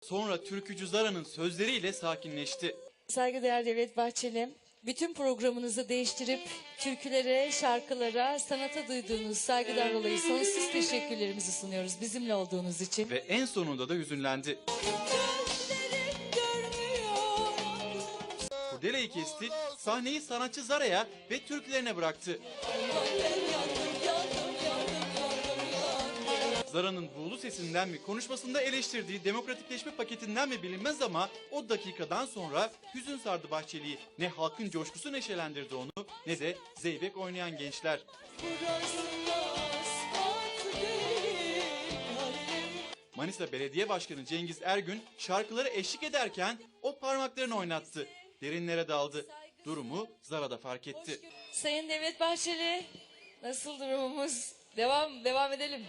Sonra türkücü Zara'nın sözleriyle sakinleşti. Saygıdeğer Devlet Bahçeli, bütün programınızı değiştirip türkülere, şarkılara, sanata duyduğunuz saygıdan dolayı sonsuz teşekkürlerimizi sunuyoruz bizimle olduğunuz için. Ve en sonunda da hüzünlendi. Kurdeleyi kesti, sahneyi sanatçı Zara'ya ve türkülerine bıraktı. Zara'nın buğulu sesinden mi konuşmasında eleştirdiği demokratikleşme paketinden mi bilinmez ama o dakikadan sonra hüzün sardı Bahçeli'yi. Ne halkın coşkusu neşelendirdi onu ne de zeybek oynayan gençler. Manisa Belediye Başkanı Cengiz Ergün şarkıları eşlik ederken o parmaklarını oynattı. Derinlere daldı. Durumu Zara da fark etti. Sayın Devlet Bahçeli, nasıl durumumuz? Devam, devam edelim.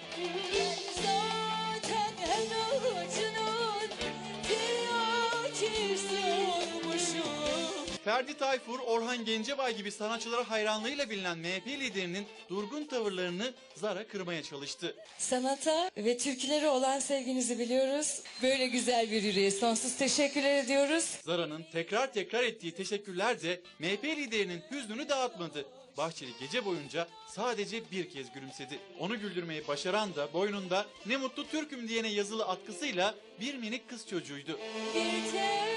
Ferdi Tayfur, Orhan Gencebay gibi sanatçılara hayranlığıyla bilinen MHP liderinin durgun tavırlarını Zara kırmaya çalıştı. Sanata ve türkülere olan sevginizi biliyoruz. Böyle güzel bir yüreğe sonsuz teşekkürler ediyoruz. Zara'nın tekrar tekrar ettiği teşekkürler de MHP liderinin hüznünü dağıtmadı. Bahçeli gece boyunca sadece bir kez gülümsedi. Onu güldürmeyi başaran da boynunda ne mutlu Türk'üm diyene yazılı atkısıyla bir minik kız çocuğuydu. Bir ver